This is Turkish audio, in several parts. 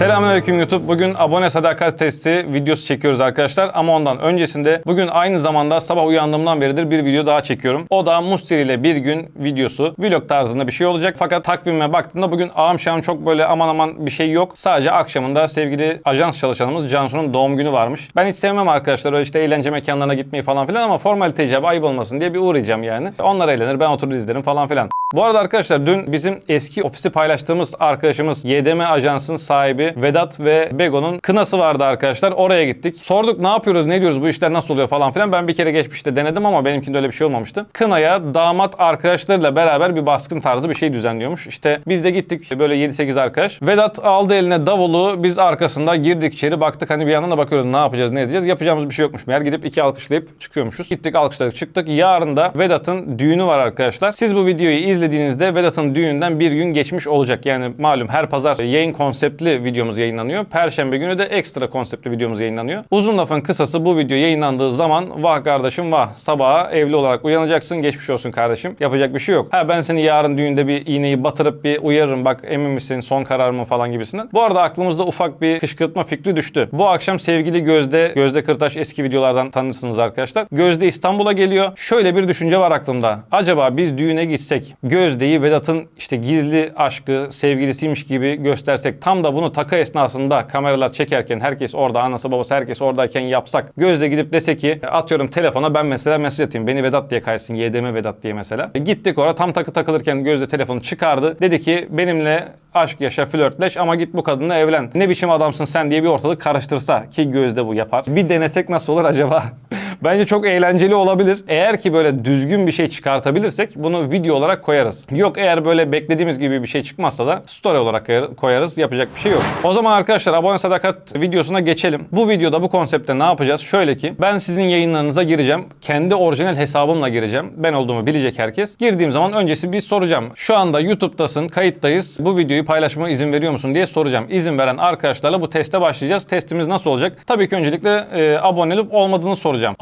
Selamünaleyküm YouTube. Bugün abone sadakat testi videosu çekiyoruz arkadaşlar. Ama ondan öncesinde bugün aynı zamanda sabah uyandığımdan beridir bir video daha çekiyorum. O da Musteri ile bir gün videosu. Vlog tarzında bir şey olacak. Fakat takvime baktığımda bugün ağam çok böyle aman aman bir şey yok. Sadece akşamında sevgili ajans çalışanımız Cansu'nun doğum günü varmış. Ben hiç sevmem arkadaşlar öyle işte eğlence mekanlarına gitmeyi falan filan ama formalite icabı ayıp olmasın diye bir uğrayacağım yani. Onlar eğlenir ben oturur izlerim falan filan. Bu arada arkadaşlar dün bizim eski ofisi paylaştığımız arkadaşımız YDM Ajans'ın sahibi Vedat ve Bego'nun kınası vardı arkadaşlar. Oraya gittik. Sorduk ne yapıyoruz, ne diyoruz, bu işler nasıl oluyor falan filan. Ben bir kere geçmişte denedim ama benimkinde öyle bir şey olmamıştı. Kınaya damat arkadaşlarıyla beraber bir baskın tarzı bir şey düzenliyormuş. İşte biz de gittik böyle 7-8 arkadaş. Vedat aldı eline davulu. Biz arkasında girdik içeri baktık hani bir yandan da bakıyoruz ne yapacağız, ne edeceğiz. Yapacağımız bir şey yokmuş meğer. Gidip iki alkışlayıp çıkıyormuşuz. Gittik alkışladık çıktık. Yarın da Vedat'ın düğünü var arkadaşlar. Siz bu videoyu izlediğinizde Vedat'ın düğünden bir gün geçmiş olacak. Yani malum her pazar yayın konseptli videomuz yayınlanıyor. Perşembe günü de ekstra konseptli videomuz yayınlanıyor. Uzun lafın kısası bu video yayınlandığı zaman vah kardeşim vah sabaha evli olarak uyanacaksın. Geçmiş olsun kardeşim. Yapacak bir şey yok. Ha ben seni yarın düğünde bir iğneyi batırıp bir uyarırım bak emin misin son karar mı falan gibisinden. Bu arada aklımızda ufak bir kışkırtma fikri düştü. Bu akşam sevgili Gözde, Gözde Kırtaş eski videolardan tanırsınız arkadaşlar. Gözde İstanbul'a geliyor. Şöyle bir düşünce var aklımda. Acaba biz düğüne gitsek Gözde'yi Vedat'ın işte gizli aşkı, sevgilisiymiş gibi göstersek tam da bunu takı esnasında kameralar çekerken herkes orada anası babası herkes oradayken yapsak Gözde gidip dese ki atıyorum telefona ben mesela mesaj atayım beni Vedat diye kaysın YDM Vedat diye mesela. E, gittik oraya tam takı takılırken Gözde telefonu çıkardı. Dedi ki benimle aşk yaşa flörtleş ama git bu kadınla evlen. Ne biçim adamsın sen diye bir ortalık karıştırsa ki Gözde bu yapar. Bir denesek nasıl olur acaba? Bence çok eğlenceli olabilir. Eğer ki böyle düzgün bir şey çıkartabilirsek bunu video olarak koyarız. Yok eğer böyle beklediğimiz gibi bir şey çıkmazsa da story olarak koyar- koyarız. Yapacak bir şey yok. O zaman arkadaşlar abone sadakat videosuna geçelim. Bu videoda bu konseptte ne yapacağız? Şöyle ki ben sizin yayınlarınıza gireceğim. Kendi orijinal hesabımla gireceğim. Ben olduğumu bilecek herkes. Girdiğim zaman öncesi bir soracağım. Şu anda YouTube'dasın, kayıttayız. Bu videoyu paylaşmama izin veriyor musun diye soracağım. İzin veren arkadaşlarla bu teste başlayacağız. Testimiz nasıl olacak? Tabii ki öncelikle e, abone olup olmadığını soracağım.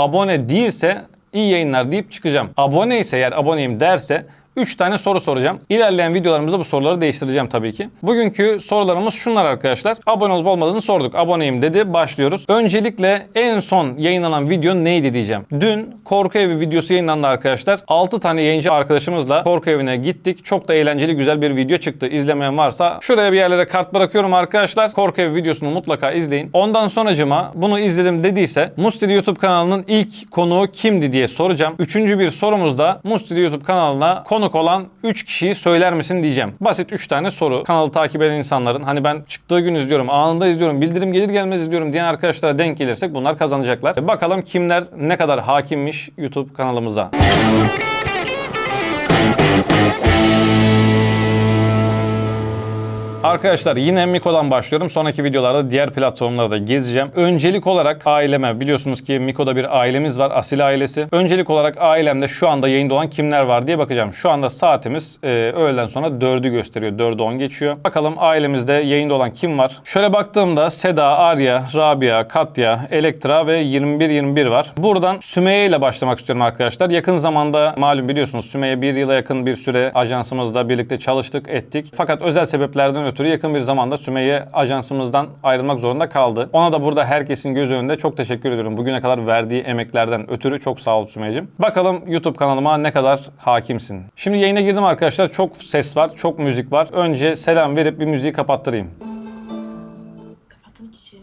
Değilse iyi yayınlar deyip çıkacağım. Abone ise eğer aboneyim derse 3 tane soru soracağım. İlerleyen videolarımızda bu soruları değiştireceğim tabii ki. Bugünkü sorularımız şunlar arkadaşlar. Abone olup olmadığını sorduk. Aboneyim dedi. Başlıyoruz. Öncelikle en son yayınlanan video neydi diyeceğim. Dün korku evi videosu yayınlandı arkadaşlar. 6 tane yayıncı arkadaşımızla korku evine gittik. Çok da eğlenceli güzel bir video çıktı. İzlemeyen varsa şuraya bir yerlere kart bırakıyorum arkadaşlar. Korku evi videosunu mutlaka izleyin. Ondan sonracıma bunu izledim dediyse Mustiri YouTube kanalının ilk konuğu kimdi diye soracağım. Üçüncü bir sorumuz da Mustiri YouTube kanalına konuk olan 3 kişiyi söyler misin diyeceğim. Basit 3 tane soru. Kanalı takip eden insanların hani ben çıktığı gün izliyorum, anında izliyorum, bildirim gelir gelmez izliyorum diyen arkadaşlara denk gelirsek bunlar kazanacaklar. Bakalım kimler ne kadar hakimmiş YouTube kanalımıza. Arkadaşlar yine Miko'dan başlıyorum. Sonraki videolarda diğer platformlarda gezeceğim. Öncelik olarak aileme biliyorsunuz ki Miko'da bir ailemiz var. Asil ailesi. Öncelik olarak ailemde şu anda yayında olan kimler var diye bakacağım. Şu anda saatimiz e, öğleden sonra 4'ü gösteriyor. 4'ü 10 geçiyor. Bakalım ailemizde yayında olan kim var? Şöyle baktığımda Seda, Arya, Rabia, Katya, Elektra ve 21-21 var. Buradan Sümeyye ile başlamak istiyorum arkadaşlar. Yakın zamanda malum biliyorsunuz Sümeyye bir yıla yakın bir süre ajansımızda birlikte çalıştık, ettik. Fakat özel sebeplerden ötürü yakın bir zamanda Sümeyye ajansımızdan ayrılmak zorunda kaldı. Ona da burada herkesin göz önünde çok teşekkür ediyorum. Bugüne kadar verdiği emeklerden ötürü çok sağ ol Sümeyye'cim. Bakalım YouTube kanalıma ne kadar hakimsin. Şimdi yayına girdim arkadaşlar. Çok ses var, çok müzik var. Önce selam verip bir müziği kapattırayım. Kapattım çiçeği.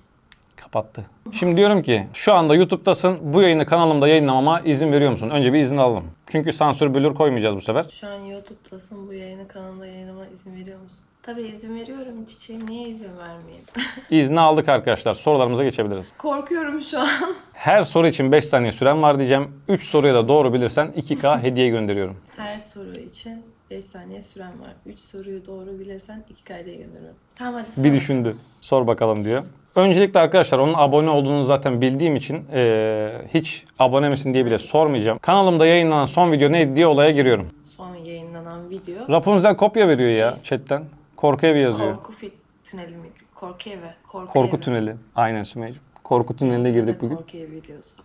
Kapattı. Şimdi diyorum ki şu anda YouTube'dasın. Bu yayını kanalımda yayınlamama izin veriyor musun? Önce bir izin alalım. Çünkü sansür bülür koymayacağız bu sefer. Şu an YouTube'dasın bu yayını kanalımda yayınlama izin veriyor musun? Tabii izin veriyorum çiçeğim. Niye izin vermeyeyim? İzni aldık arkadaşlar. Sorularımıza geçebiliriz. Korkuyorum şu an. Her soru için 5 saniye süren var diyeceğim. 3 soruya da doğru bilirsen 2K hediye gönderiyorum. Her soru için 5 saniye süren var. 3 soruyu doğru bilirsen 2 kayda gönderiyorum. Tamam hadi sor. Bir düşündü. Sor bakalım diyor. Öncelikle arkadaşlar onun abone olduğunu zaten bildiğim için eee, hiç abone misin diye bile sormayacağım. Kanalımda yayınlanan son video neydi diye olaya giriyorum. Son yayınlanan video. Rapunzel kopya veriyor ya chatten. Korku evi yazıyor. Korku fit tüneli miydi? Korku evi. Korku, Korku evi. tüneli. Aynen Sümeyciğim. Korku tüneline girdik bugün. Korku evi videosu.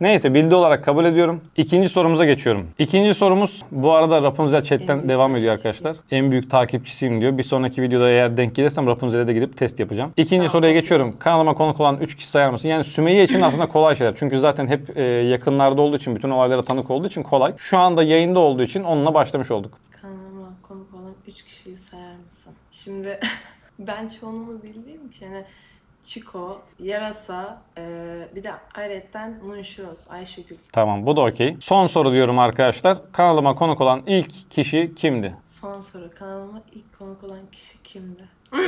Neyse bildi olarak kabul ediyorum. İkinci sorumuza geçiyorum. İkinci sorumuz bu arada Rapunzel En chatten büyük devam ediyor arkadaşlar. En büyük takipçisiyim diyor. Bir sonraki videoda eğer denk gelirsem Rapunzel'e de gidip test yapacağım. İkinci Tamam, soruya geçiyorum. Kanalıma konuk olan 3 kişi sayar mısın? Yani Sümeyye için aslında kolay şeyler. Çünkü zaten hep e, yakınlarda olduğu için, bütün olaylara tanık olduğu için kolay. Şu anda yayında olduğu için onunla başlamış olduk. Kanalıma konuk olan 3 kişiyi? Şimdi ben çoğunluğunu bildiğim için hani Çiko, Yarasa, eee, bir de ayrıyetten Munşoz, Ayşegül. Tamam bu da okey. Son soru diyorum arkadaşlar. Kanalıma konuk olan ilk kişi kimdi? Son soru kanalıma ilk konuk olan kişi kimdi? Onu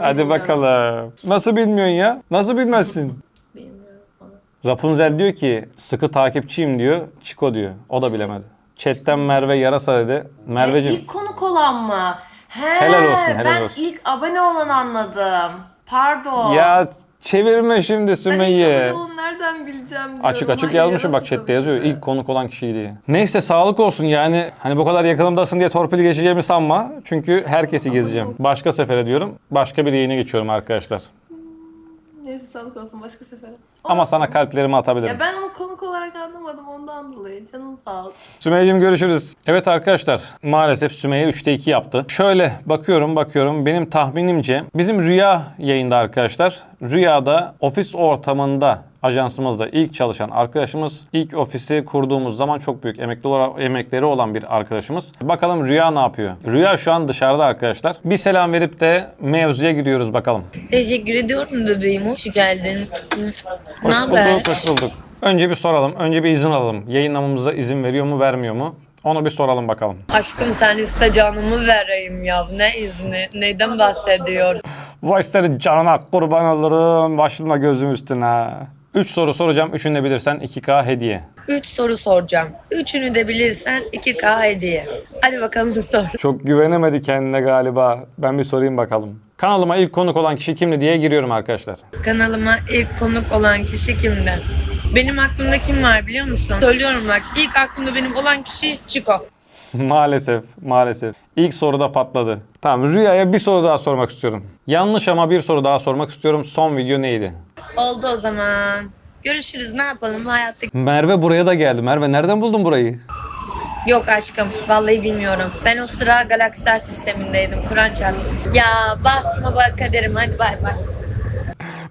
Hadi bilmiyorum. bakalım. Nasıl bilmiyorsun ya? Nasıl bilmezsin? Bilmiyorum onu. Rapunzel diyor ki sıkı takipçiyim diyor. Çiko diyor. O da bilemedi. Chatten Merve yarasa dedi. E, Merveciğim ilk olan mı? He, Helal olsun, helal ben olsun. ilk abone olan anladım. Pardon. ya çevirme şimdi ben ilk Sümeyye. abone olan nereden bileceğim diyorum. Açık açık Hayır, yazmışım bak chatte yazıyor. İlk konuk olan kişi diye. Neyse sağlık olsun yani. Hani bu kadar yakınımdasın diye torpil geçeceğimi sanma. Çünkü herkesi gezeceğim. Başka sefere diyorum. Başka bir yayına geçiyorum arkadaşlar. Neyse sağlık olsun başka sefere. Ama Olsun. sana kalplerimi atabilirim. Ya ben onu konuk olarak anlamadım ondan dolayı. Canın sağ olsun. Sümeyye'cim görüşürüz. Evet arkadaşlar maalesef Sümeyye 3'te 2 yaptı. Şöyle bakıyorum bakıyorum benim tahminimce bizim Rüya yayında arkadaşlar. Rüyada ofis ortamında ajansımızda ilk çalışan arkadaşımız ilk ofisi kurduğumuz zaman çok büyük emekli olarak, emekleri olan bir arkadaşımız. Bakalım Rüya ne yapıyor? Rüya şu an dışarıda arkadaşlar. Bir selam verip de mevzuya giriyoruz bakalım. Teşekkür ediyorum bebeğim. Hoş geldin. Ne Hoş haber? bulduk, hoş bulduk. Önce bir soralım. Önce bir izin alalım. Yayınlamamıza izin veriyor mu, vermiyor mu? Onu bir soralım bakalım. Aşkım sen iste canımı vereyim ya. Ne izni? Neyden bahsediyorsun? Vay senin canına kurban olurum. Başımla gözüm üstüne. 3 soru soracağım. Üçünü de bilirsen 2K hediye. Üç soru soracağım. Üçünü de bilirsen 2K hediye. Hadi bakalım sor. Çok güvenemedi kendine galiba. Ben bir sorayım bakalım. Kanalıma ilk konuk olan kişi kimdi diye giriyorum arkadaşlar. Kanalıma ilk konuk olan kişi kimdi? Benim aklımda kim var biliyor musun? Söylüyorum bak. ilk aklımda benim olan kişi Chico. maalesef, maalesef. İlk soruda patladı. Tamam, Rüya'ya bir soru daha sormak istiyorum. Yanlış ama bir soru daha sormak istiyorum. Son video neydi? Oldu o zaman. Görüşürüz. Ne yapalım hayatta? Merve buraya da geldi. Merve nereden buldun burayı? Yok aşkım. Vallahi bilmiyorum. Ben o sıra Galaxy sistemindeydim. Kur'an çarpsın. Ya bakma bak kaderim. Hadi bay bay.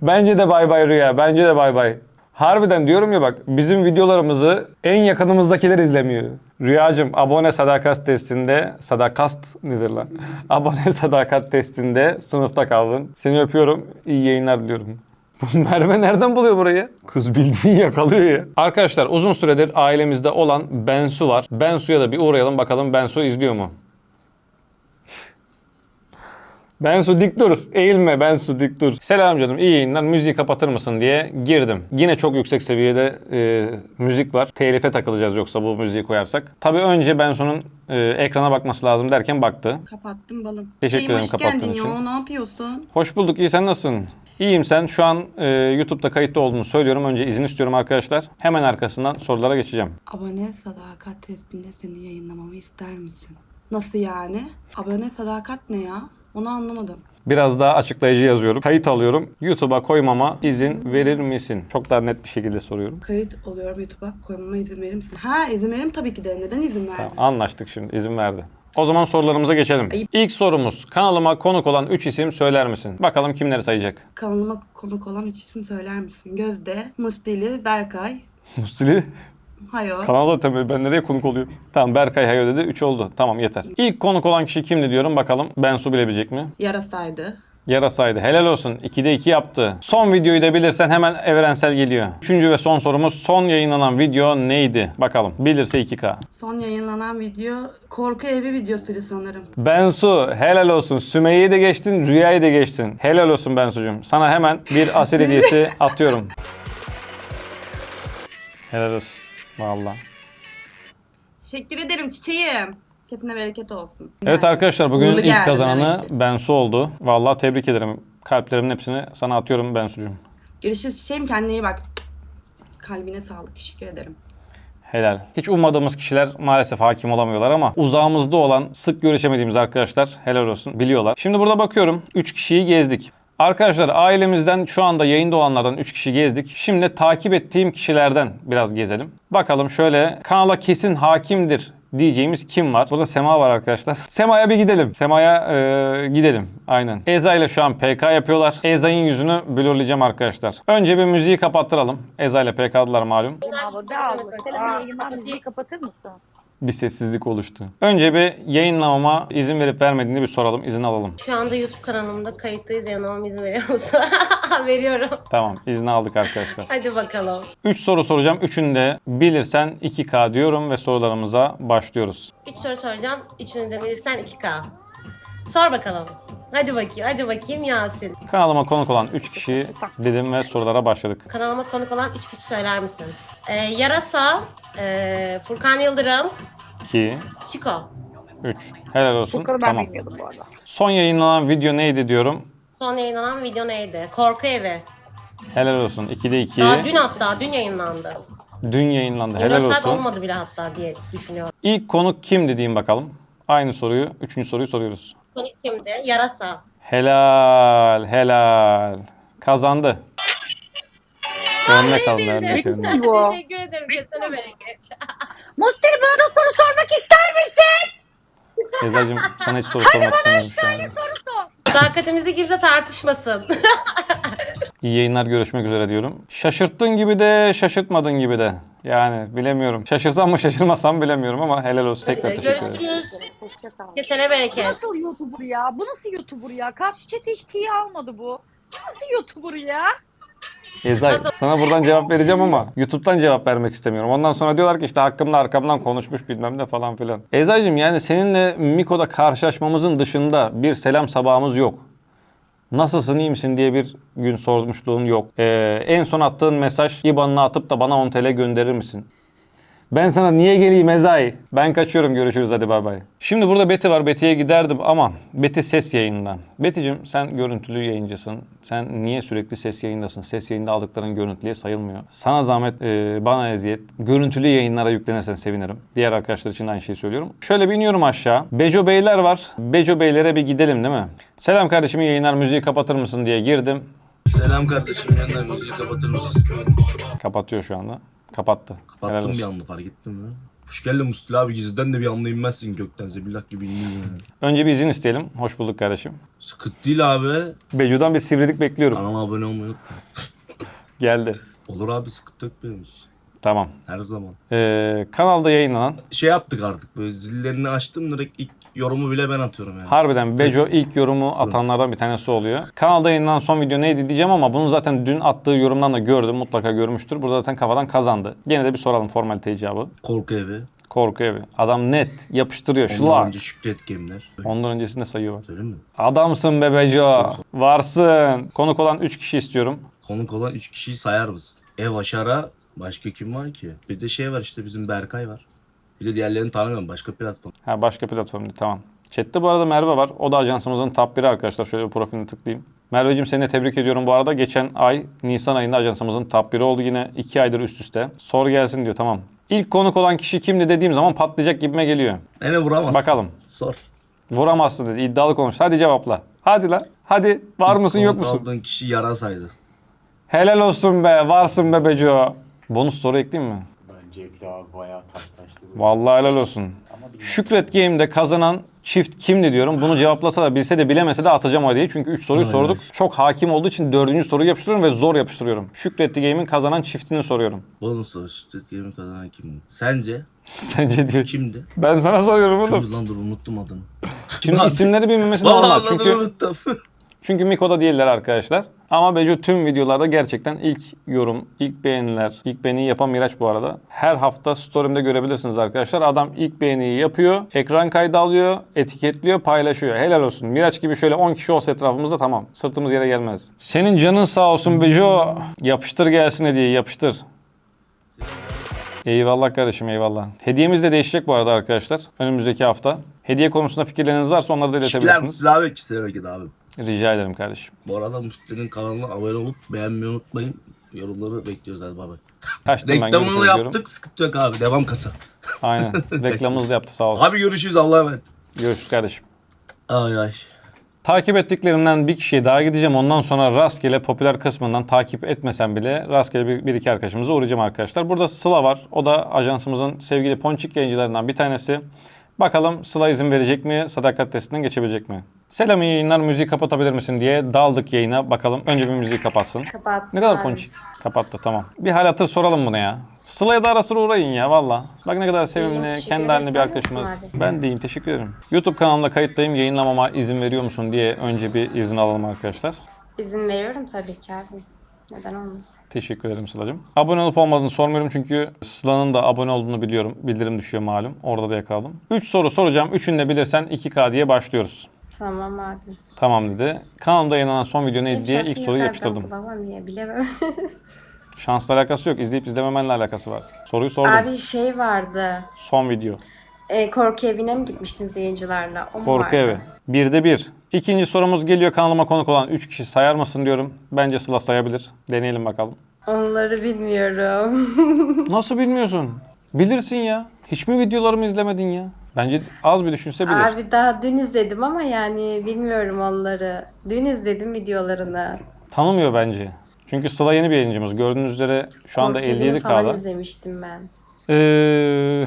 Bence de bay bay Rüya. Bence de bay bay. Harbiden diyorum ya bak bizim videolarımızı en yakınımızdakiler izlemiyor. Rüyacım abone sadakat testinde sadakast nedir lan? Abone sadakat testinde sınıfta kaldın. Seni öpüyorum. İyi yayınlar diliyorum. Merve nereden buluyor burayı? Kız bildiğin yakalıyor ya. Arkadaşlar uzun süredir ailemizde olan Bensu var. Bensu'ya da bir uğrayalım bakalım Bensu izliyor mu? Bensu dik dur. Eğilme Bensu dik dur. Selam canım iyi yayınlar. Müziği kapatır mısın diye girdim. Yine çok yüksek seviyede e, müzik var. Telife takılacağız yoksa bu müziği koyarsak. Tabii önce Bensu'nun e, ekrana bakması lazım derken baktı. Kapattım balım. Teşekkür ederim hoş kapattığın geldin için. ya. Ne yapıyorsun? Hoş bulduk. iyi sen nasılsın? İyiyim sen. Şu an e, YouTube'da kayıtlı olduğunu söylüyorum. Önce izin istiyorum arkadaşlar. Hemen arkasından sorulara geçeceğim. Abone sadakat testinde seni yayınlamamı ister misin? Nasıl yani? Abone sadakat ne ya? Onu anlamadım. Biraz daha açıklayıcı yazıyorum. Kayıt alıyorum. YouTube'a koymama izin verir misin? Çok daha net bir şekilde soruyorum. Kayıt oluyorum YouTube'a koymama izin verir misin? Ha izin veririm tabii ki de. Neden izin verdin? Tamam, anlaştık şimdi. izin verdi. O zaman sorularımıza geçelim. Ayıp. İlk sorumuz. Kanalıma konuk olan 3 isim söyler misin? Bakalım kimleri sayacak? Kanalıma konuk olan üç isim söyler misin? Gözde, Musteli, Berkay. Mustili. Hayo. Kanalda tabii ben nereye konuk oluyorum? Tamam Berkay Hayo dedi. 3 oldu. Tamam yeter. İlk konuk olan kişi kimdi diyorum. Bakalım Bensu bilebilecek mi? Yarasaydı. Yarasaydı. Helal olsun. 2'de 2 yaptı. Son videoyu da bilirsen hemen evrensel geliyor. Üçüncü ve son sorumuz. Son yayınlanan video neydi? Bakalım. Bilirse 2K. Son yayınlanan video korku evi videosuydu sanırım. Bensu helal olsun. Sümeyye'yi de geçtin, Rüya'yı da geçtin. Helal olsun Bensu'cum. Sana hemen bir asil hediyesi atıyorum. Helal olsun. Valla. Teşekkür ederim çiçeğim. Kesine bereket olsun. Evet arkadaşlar bugün Uğurlu ilk geldi kazananı demek ki. Bensu oldu. Valla tebrik ederim. Kalplerimin hepsini sana atıyorum Bensu'cum. Görüşürüz çiçeğim kendine iyi bak. Kalbine sağlık teşekkür ederim. Helal. Hiç ummadığımız kişiler maalesef hakim olamıyorlar ama uzağımızda olan sık görüşemediğimiz arkadaşlar helal olsun biliyorlar. Şimdi burada bakıyorum 3 kişiyi gezdik. Arkadaşlar ailemizden şu anda yayında olanlardan 3 kişi gezdik. Şimdi takip ettiğim kişilerden biraz gezelim. Bakalım şöyle kanala kesin hakimdir diyeceğimiz kim var? Burada Sema var arkadaşlar. Sema'ya bir gidelim. Sema'ya e, gidelim. Aynen. Eza ile şu an PK yapıyorlar. Eza'nın yüzünü blurlayacağım arkadaşlar. Önce bir müziği kapattıralım. Eza ile PK'dılar malum. Abi abi. Selam yayınlar müziği kapatır mısın? Bir sessizlik oluştu. Önce bir yayınlamama izin verip vermediğini bir soralım. İzin alalım. Şu anda YouTube kanalımda kayıttayız yanılmama izin veriyor musun? Veriyorum. Tamam. izni aldık arkadaşlar. Hadi bakalım. 3 soru soracağım. Üçünü de bilirsen 2K diyorum ve sorularımıza başlıyoruz. 3 soru soracağım. Üçünü de bilirsen 2K. Sor bakalım. Hadi bakayım, hadi bakayım Yasin. Kanalıma konuk olan 3 kişi dedim ve sorulara başladık. Kanalıma konuk olan 3 kişi söyler misin? Ee, Yarasa, ee, Furkan Yıldırım, 2, Çiko. 3. Helal olsun. Furkan'ı ben Tamam. bilmiyordum bu arada. Son yayınlanan video neydi diyorum. Son yayınlanan video neydi? Korku Evi. Helal olsun. 2'de 2. Daha dün hatta, dün yayınlandı. Dün yayınlandı. Helal 24 saat olsun. olmadı bile hatta diye düşünüyorum. İlk konuk kimdi diyeyim bakalım. Aynı soruyu, üçüncü soruyu soruyoruz. Konuk kimdi? Yarasa. Helal, helal. Kazandı. Örnek alın, örnek. Bu. Teşekkür ederim. Kesene bereket. Musteri bana da soru sormak ister misin? Ezacığım sana hiç soru sormak istemiyorum şu anda. Sadakatimizi kimse tartışmasın. İyi yayınlar görüşmek üzere diyorum. Şaşırttın gibi de şaşırtmadın gibi de. Yani bilemiyorum. Şaşırsam mı şaşırmasam mı bilemiyorum ama helal olsun. Tekrar teşekkür ederim. Görüşürüz. Hoşçakal. Kesene Bu bereket. nasıl YouTuber ya? Bu nasıl YouTuber ya? Karşı chat'e hiç tiye almadı bu. Bu Nasıl YouTuber ya? Ezay sana buradan cevap vereceğim ama YouTube'dan cevap vermek istemiyorum. Ondan sonra diyorlar ki işte hakkımda arkamdan konuşmuş bilmem ne falan filan. Ezay'cığım yani seninle Miko'da karşılaşmamızın dışında bir selam sabahımız yok. Nasılsın iyi misin diye bir gün sormuşluğun yok. Ee, en son attığın mesaj IBAN'ına atıp da bana 10 TL gönderir misin? Ben sana niye geleyim Ezay? Ben kaçıyorum görüşürüz hadi bay bay. Şimdi burada Beti var. Beti'ye giderdim ama Beti ses yayından. Beti'cim sen görüntülü yayıncısın. Sen niye sürekli ses yayındasın? Ses yayında aldıkların görüntülüye sayılmıyor. Sana zahmet e, bana eziyet. Görüntülü yayınlara yüklenirsen sevinirim. Diğer arkadaşlar için aynı şeyi söylüyorum. Şöyle bir iniyorum aşağı. Beco Beyler var. Beco Beylere bir gidelim değil mi? Selam kardeşim yayınlar müziği kapatır mısın diye girdim. Selam kardeşim yanına müziği kapatır mısın? Kapatıyor şu anda. Kapattı. Helal Kapattım olsun. bir anda fark ettin mi? Hoş geldin Mustafa abi gizliden de bir anda inmezsin gökten zebillah gibi indin yani. Önce bir izin isteyelim. Hoş bulduk kardeşim. Sıkıntı değil abi. Beco'dan bir sivrilik bekliyorum. Kanala abone olmayı unutma. Geldi. Olur abi sıkıntı yok benim için. Tamam. Her zaman. Ee, kanalda yayınlanan Şey yaptık artık böyle zillerini açtım direkt ilk yorumu bile ben atıyorum yani. harbiden Beco ilk yorumu atanlardan bir tanesi oluyor. Kanalda yayınlanan son video neydi diyeceğim ama bunu zaten dün attığı yorumdan da gördüm. Mutlaka görmüştür. Burada zaten kafadan kazandı. Gene de bir soralım formalite icabı. Korku evi. Korku evi. Adam net yapıştırıyor. Ondan Şlak. önce Şükret Game'ler. Ondan öncesinde sayıyor var. Söyleyeyim mi? Adamsın be Beco. Varsın. Konuk olan 3 kişi istiyorum. Konuk olan 3 kişiyi sayar mısın? Ev Aşar'a başka kim var ki? Bir de şey var işte bizim Berkay var. Bir de diğerlerini tanımıyorum başka platform. Ha başka platform değil tamam. Chat'te bu arada Merve var. O da ajansımızın top 1'i arkadaşlar. Şöyle bir profilini tıklayayım. Merveciğim seni de tebrik ediyorum bu arada. Geçen ay Nisan ayında ajansımızın top 1'i oldu yine 2 aydır üst üste. Sor gelsin diyor tamam. İlk konuk olan kişi kimdi dediğim zaman patlayacak gibime geliyor. Beni vuramazsın. Bakalım. Sor. Vuramazsın dedi. İddialı konuş. Hadi cevapla. Hadi lan. Hadi. Var mısın yok Konuk musun? aldığın kişi yarasaydı. Helal olsun be. Varsın be Beco. Bonus soru ekleyeyim mi? Ekli abi bayağı taş taşlı. Vallahi helal olsun. Şükret Game'de kazanan çift kimdi diyorum. Bunu cevaplasa da bilse de bilemese de atacağım o diye. Çünkü 3 soruyu Ay, sorduk. Çok hakim olduğu için dördüncü soruyu yapıştırıyorum ve zor yapıştırıyorum. Şükret Game'in kazanan çiftini soruyorum. Bonus sor. Şükret Game'i kazanan kimdi? Sence Sence diyor. kimdi? Ben sana soruyorum oğlum. Kimdi lan dur unuttum adını. Şimdi isimleri bilmemesi Vallahi normal. adını Çünkü unuttum. çünkü Miko'da değiller arkadaşlar. Ama Beco tüm videolarda gerçekten ilk yorum, ilk beğeniler, ilk beğeniyi yapan Miraç bu arada. Her hafta story'imde görebilirsiniz arkadaşlar. Adam ilk beğeniyi yapıyor, ekran kaydı alıyor, etiketliyor, paylaşıyor. Helal olsun. Miraç gibi şöyle 10 kişi olsa etrafımızda tamam. Sırtımız yere gelmez. Senin canın sağ olsun Beco. Yapıştır gelsin hediye, yapıştır. Eyvallah kardeşim eyvallah. Hediyemiz de değişecek bu arada arkadaşlar. Önümüzdeki hafta. Hediye konusunda fikirleriniz varsa onları da iletebilirsiniz. Mustafa abi hareket abi. Rica ederim kardeşim. Bu arada Mustafa'nın kanalına abone olup beğenmeyi unutmayın. Yorumları bekliyoruz hadi ben Reklamını görüşürüz diyorum. yaptık sıkıntı yok abi devam kasa. Aynen. Reklamımızı da yaptı sağ olsun. Abi görüşürüz Allah'a emanet. Görüşürüz kardeşim. Ay ay. Takip ettiklerimden bir kişiye daha gideceğim. Ondan sonra rastgele popüler kısmından takip etmesem bile rastgele bir, bir iki arkadaşımıza uğrayacağım arkadaşlar. Burada Sıla var. O da ajansımızın sevgili ponçik yayıncılarından bir tanesi. Bakalım Sıla izin verecek mi? Sadakat testinden geçebilecek mi? Selam iyi yayınlar. Müziği kapatabilir misin diye daldık yayına. Bakalım önce bir müziği kapatsın. Kapat. Ne kadar ponçik. Kapattı tamam. Bir hal hatır soralım buna ya. Sıla'ya da ara sıra uğrayın ya valla. Bak ne kadar sevimli, teşekkür kendi ederim. halinde bir Sen arkadaşımız. nasılsın abi? Ben deyim teşekkür ederim. YouTube kanalımda kayıttayım. Yayınlamama izin veriyor musun diye önce bir izin alalım arkadaşlar. İzin veriyorum tabii ki abi. Neden olmasın? Teşekkür ederim Sıla'cığım. Abone olup olmadığını sormuyorum çünkü Sıla'nın da abone olduğunu biliyorum. Bildirim düşüyor malum. Orada da yakaladım. 3 soru soracağım. Üçünü de bilirsen 2K diye başlıyoruz. Tamam abi. Tamam dedi. Kanalımda yayınlanan son video neydi diye ilk soruyu yapıştırdım. Bulamam ya bilemem. Şansla alakası yok. İzleyip izlememenle alakası var. Soruyu sordum. abi şey vardı. Son video. E, korku evine mi gitmiştiniz yayıncılarla? O mu Korku vardı? evi. Birde bir. İkinci sorumuz geliyor. Kanalıma konuk olan 3 kişi sayar mısın diyorum. Bence Sıla sayabilir. Deneyelim bakalım. Onları bilmiyorum. Nasıl bilmiyorsun? Bilirsin ya. Hiç mi videolarımı izlemedin ya? Bence az bir düşünse bilir. abi daha dün izledim ama yani bilmiyorum onları. Dün izledim videolarını. Tanımıyor bence. Çünkü Sıla yeni bir yayıncımız. Gördüğünüz üzere şu anda Korku evini 57 falan K'da. izlemiştim ben. Ee,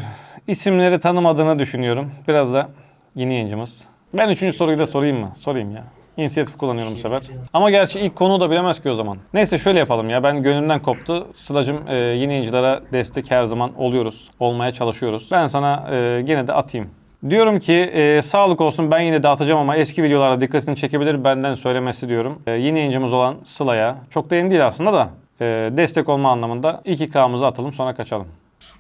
isimleri tanımadığını düşünüyorum. Biraz da yeni yayıncımız. Ben üçüncü soruyu da sorayım mı? Sorayım ya. İnisiyatif kullanıyorum bu sefer. Ama gerçi ilk konuyu da bilemez ki o zaman. Neyse şöyle yapalım ya. Ben gönlümden koptu. Sıla'cığım e, yeni yayıncılara destek her zaman oluyoruz. Olmaya çalışıyoruz. Ben sana e, gene de atayım. Diyorum ki e, sağlık olsun ben yine de atacağım ama eski videolara dikkatini çekebilir benden söylemesi diyorum. E, yeni yayıncımız olan Sıla'ya çok da yeni değil aslında da e, destek olma anlamında 2K'mızı atalım sonra kaçalım.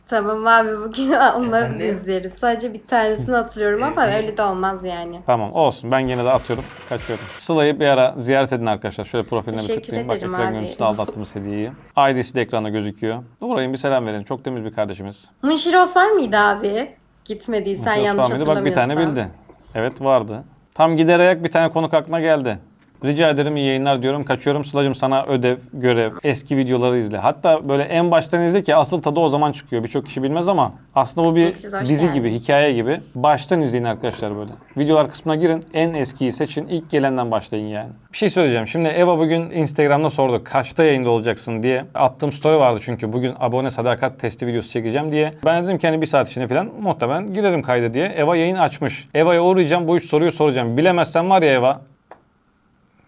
Tamam abi bugün onları da izlerim. Sadece bir tanesini hatırlıyorum ama öyle de olmaz yani. Tamam olsun ben yine de atıyorum kaçıyorum. Sıla'yı bir ara ziyaret edin arkadaşlar. Şöyle profiline bir Teşekkür tıklayın. Bak ederim ekran abi. görüntüsü de aldattığımız hediyeyi. ID'si de ekranda gözüküyor. Uğrayın bir selam verin. Çok temiz bir kardeşimiz. Munşiros var mıydı abi? Gitmediysen Muhtemelen yanlış mıydı? Bak bir tane hatırlamıyorsam. bildi. Evet vardı. Tam gider ayak bir tane konuk aklına geldi. Rica ederim iyi yayınlar diyorum. Kaçıyorum Sıla'cığım sana ödev, görev, eski videoları izle. Hatta böyle en baştan izle ki asıl tadı o zaman çıkıyor. Birçok kişi bilmez ama aslında bu bir hoş dizi geldiniz. gibi, hikaye gibi. Baştan izleyin arkadaşlar böyle. Videolar kısmına girin. En eskiyi seçin. ilk gelenden başlayın yani. Bir şey söyleyeceğim. Şimdi Eva bugün Instagram'da sordu. Kaçta yayında olacaksın diye. Attığım story vardı çünkü. Bugün abone sadakat testi videosu çekeceğim diye. Ben dedim ki hani bir saat içinde falan muhtemelen girerim kayda diye. Eva yayın açmış. Eva'ya uğrayacağım. Bu üç soruyu soracağım. Bilemezsen var ya Eva.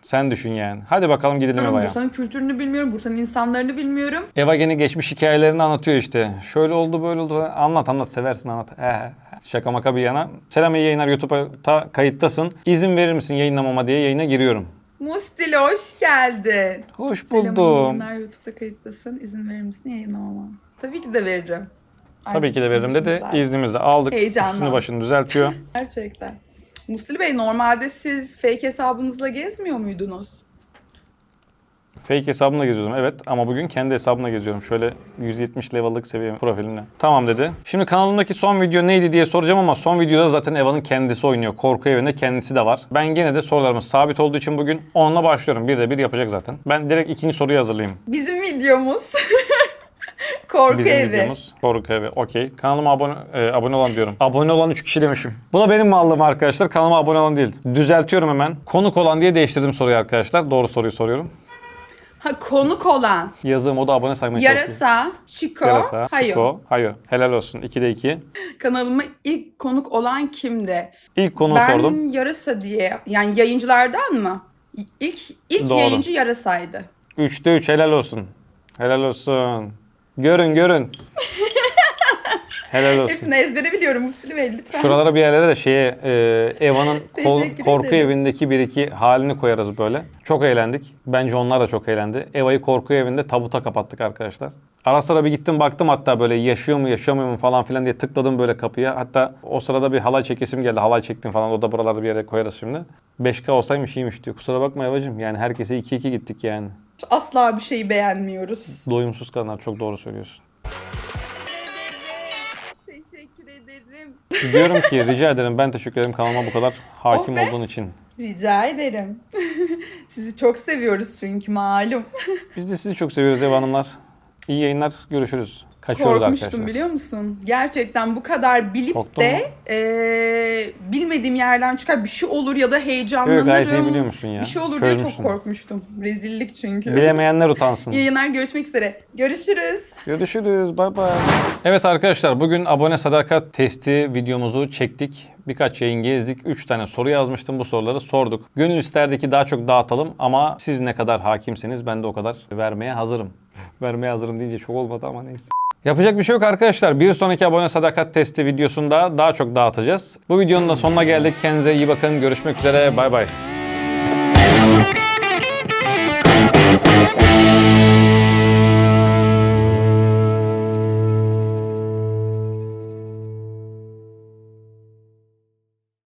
Sen düşün yani. Hadi bakalım gidelim Eva'ya. Bursa'nın kültürünü bilmiyorum, Bursa'nın insanlarını bilmiyorum. Eva gene geçmiş hikayelerini anlatıyor işte. Şöyle oldu böyle oldu. falan. Anlat anlat seversin anlat. He, şaka maka bir yana. Selam iyi yayınlar YouTube'a kayıttasın. İzin verir misin yayınlamama diye yayına giriyorum. Mustili hoş geldin. Hoş Selam, buldum. yayınlar, YouTube'da kayıttasın. İzin verir misin yayınlamama? Tabii ki de veririm. Tabii ki de veririm dedi. İznimizi aldık. Heyecandan. Üstünü başını düzeltiyor. Gerçekten. Mustili Bey normalde siz fake hesabınızla gezmiyor muydunuz? Fake hesabımla geziyordum evet ama bugün kendi hesabımla geziyorum. Şöyle 170 level'lık seviye profilimle. Tamam dedi. Şimdi kanalımdaki son video neydi diye soracağım ama son videoda zaten Eva'nın kendisi oynuyor. Korku evinde kendisi de var. Ben gene de sorularımız sabit olduğu için bugün onunla başlıyorum. Bir de bir yapacak zaten. Ben direkt ikinci soruyu hazırlayayım. Bizim videomuz. Korku Bizim evi. videomuz Korku evi. Okey. Kanalıma abone, e, abone olan diyorum. Abone olan 3 kişi demişim. Bu da benim mallığım arkadaşlar. Kanalıma abone olan değil. Düzeltiyorum hemen. Konuk olan diye değiştirdim soruyu arkadaşlar. Doğru soruyu soruyorum. Ha konuk olan. Yazığım o da abone çalışıyor. Yarasa, Chico, Yarasa, Hayo. Chico, Hayo. Helal olsun. 2'de 2. Kanalıma ilk konuk olan kimdi? İlk konuğu ben sordum. Yarasa diye. Yani yayıncılardan mı? İlk ilk Doğru. yayıncı Yarasa'ydı. 3'te 3 helal olsun. Helal olsun. Görün görün. helal olsun. Hepsini ezbere biliyorum Musli Bey lütfen. Şuralara bir yerlere de şeye e, Eva'nın kol- Teşekkür korku ederim. evindeki bir iki halini koyarız böyle. Çok eğlendik. Bence onlar da çok eğlendi. Eva'yı korku evinde tabuta kapattık arkadaşlar. Ara sıra bir gittim baktım hatta böyle yaşıyor mu yaşamıyor mu falan filan diye tıkladım böyle kapıya. Hatta o sırada bir halay çekesim geldi. Halay çektim falan. O da buralarda bir yere koyarız şimdi. 5K olsaymış iyiymiş diyor. Kusura bakma Eva'cığım. Yani herkese 2-2 gittik yani. Asla bir şeyi beğenmiyoruz. Doyumsuz kadınlar çok doğru söylüyorsun. Teşekkür ederim. Diyorum ki rica ederim ben teşekkür ederim kanalıma bu kadar hakim Oh be. olduğun için. Rica ederim. Sizi çok seviyoruz çünkü malum. Biz de sizi çok seviyoruz ev hanımlar. İyi yayınlar. Görüşürüz. Kaçıyoruz korkmuştum arkadaşlar. biliyor musun? Gerçekten bu kadar bilip Korktun de eee, bilmediğim yerden çıkar bir şey olur ya da Yok heyecanlanırım. gayet iyi biliyormuşsun ya. Bir şey olur diye çok Çözmüşsün. korkmuştum. Rezillik çünkü. Bilemeyenler utansın. Yayınlar görüşmek üzere. Görüşürüz. Görüşürüz. Bay bay. Evet arkadaşlar bugün abone sadakat testi videomuzu çektik. Birkaç yayın gezdik. 3 tane soru yazmıştım. Bu soruları sorduk. Gönül isterdi ki daha çok dağıtalım ama siz ne kadar hakimseniz ben de o kadar vermeye hazırım. vermeye hazırım deyince çok olmadı ama neyse. Yapacak bir şey yok arkadaşlar. Bir sonraki abone sadakat testi videosunda daha çok dağıtacağız. Bu videonun da sonuna geldik. Kendinize iyi bakın. Görüşmek üzere. Bay bay.